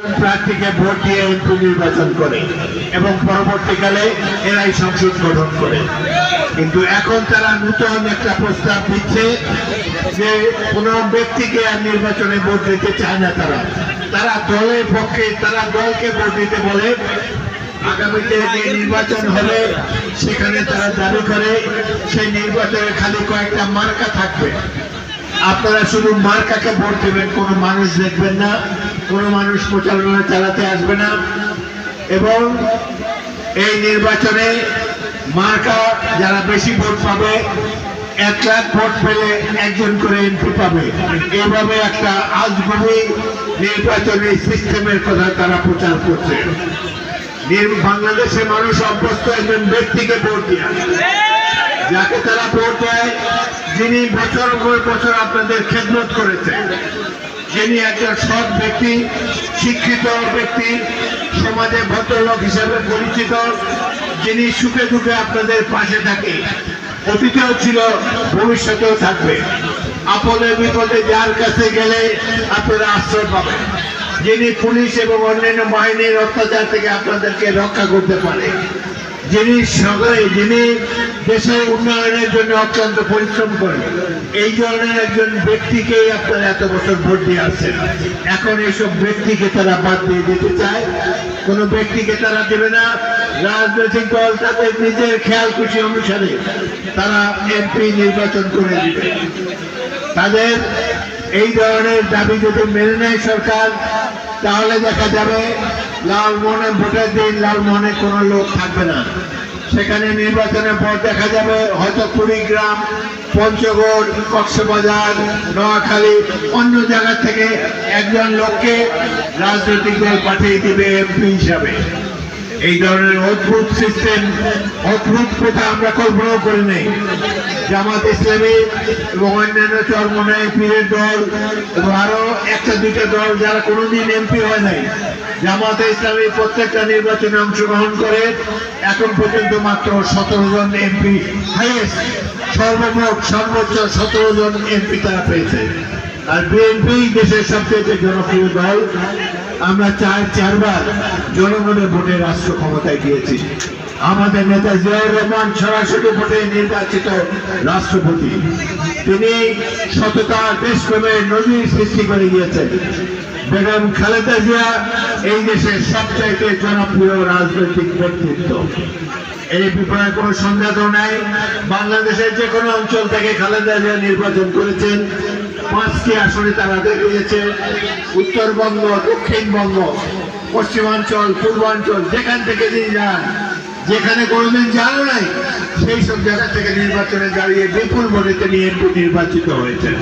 প্রার্থীকে ভোট দিয়ে এমপি নির্বাচন করে এবং পরবর্তীকালে এরাই সংসদ গঠন করে। কিন্তু এখন তারা নূতন একটা প্রস্তাব দিচ্ছে যে কোন ব্যক্তিকে আর নির্বাচনে ভোট দিতে চায় না তারা। তারা দলের পক্ষে, তারা দলকে ভোট দিতে বলে। আগামীতে যে নির্বাচন হবে, সেখানে তারা দাবি করে, সেই নির্বাচনে খালি কয়েকটা মার্কা থাকবে। আপনারা শুধু মার্কাকে ভোট দেবেন, কোনো মানুষ দেখবেন না। কোনো মানুষ প্রচারণা চালাতে আসবে না। এবং এই নির্বাচনে মার্কা যারা বেশি ভোট পাবে, এক লাখ ভোট পেলে একজন করে এমপি পাবে। এইভাবে একটা আজগুবি নির্বাচনী সিস্টেমের কথা তারা প্রচার করছে। বাংলাদেশের মানুষ অভ্যস্ত একজন ব্যক্তিকে ভোট দেওয়া যাকে তারা ভোট দেয়, যিনি বছর বছর আপনাদের খেদমত করেছে যিনি একজন সৎ ব্যক্তি, শিক্ষিত ব্যক্তি, সমাজে ভদ্রলোক হিসাবে পরিচিত, যিনি সুখে দুঃখে আপনাদের পাশে থাকে। অতীতেও ছিল, ভবিষ্যতেও থাকবে। আপদে বিপদে যার কাছে গেলে আপনারা আশ্রয় পাবেন। যিনি পুলিশ এবং অন্যান্য বাহিনীর অত্যাচার থেকে আপনাদেরকে রক্ষা করতে পারে। যিনি সবাই যিনি দেশের উন্নয়নের জন্য অত্যন্ত পরিশ্রম করে। এই ধরনের একজন ব্যক্তিকেই আপনারা এত বছর ভোট দিয়ে আসছেন। এখন এইসব ব্যক্তিকে তারা বাদ দিয়ে দিতে চায়। কোনো ব্যক্তিকে তারা দেবে না। রাজনৈতিক দল তাদের নিজের খেয়াল খুশি অনুসারে তারা এমপি নির্বাচন করে দিবে। তাদের এই ধরনের দাবি যদি মেনে নেয় সরকার, তাহলে দেখা যাবে লালমোহনে ভোটের দিন লালমোহনে কোনো লোক থাকবে না। সেখানে নির্বাচনের পর দেখা যাবে হয়তো কুড়িগ্রাম, পঞ্চগড়, কক্সবাজার, নোয়াখালী অন্য জায়গা থেকে একজন লোককে রাজনৈতিক দল পাঠিয়ে দিবে এমপি হিসাবে। এই ধরনের অদ্ভুত সিস্টেম অদ্ভুত প্রথা আমরা কল্পনাও করি নাই। জামাত ইসলামী এবং অন্যান্য চরমনায় পীরের দল এবং আরও একটা, দুইটা দল যারা কোনোদিন এমপি হয় নাই, জামাতে ইসলামী প্রত্যেকটা নির্বাচনে অংশগ্রহণ করে, এখন পর্যন্ত মাত্র সতেরো জন এমপি হাইয়েস্ট সর্বমোট সর্বোচ্চ সতেরো জন এমপি তারা পেয়েছে। আর বিএনপি দেশের সবচেয়ে জনপ্রিয় দল আমরা চার চারবার জনগণের ভোটে রাষ্ট্র ক্ষমতায় গিয়েছি। আমাদের নেতা জিয়াউর রহমান সরাসরি ভোটে নির্বাচিত রাষ্ট্রপতি। তিনি সততা দেশপ্রেমের নজির সৃষ্টি করে গিয়েছেন। বেগম খালেদা জিয়া এই দেশের সবচাইতে জনপ্রিয় রাজনৈতিক ব্যক্তিত্ব। এই ব্যাপারে কোনো সন্দেহ নাই। বাংলাদেশের যে কোনো অঞ্চল থেকে খালেদা জিয়া নির্বাচন করেছেন। পাঁচটি আসনে তারা দাঁড়িয়েছে উত্তরবঙ্গ, দক্ষিণবঙ্গ, পশ্চিমাঞ্চল, পূর্বাঞ্চল, যেখান থেকে নিয়ে যান, যেখানে কোনোদিন জানো নাই, সেই সব জায়গা থেকে নির্বাচনে দাঁড়িয়ে বিপুল ভোটে নিয়ে নির্বাচিত হয়েছেন।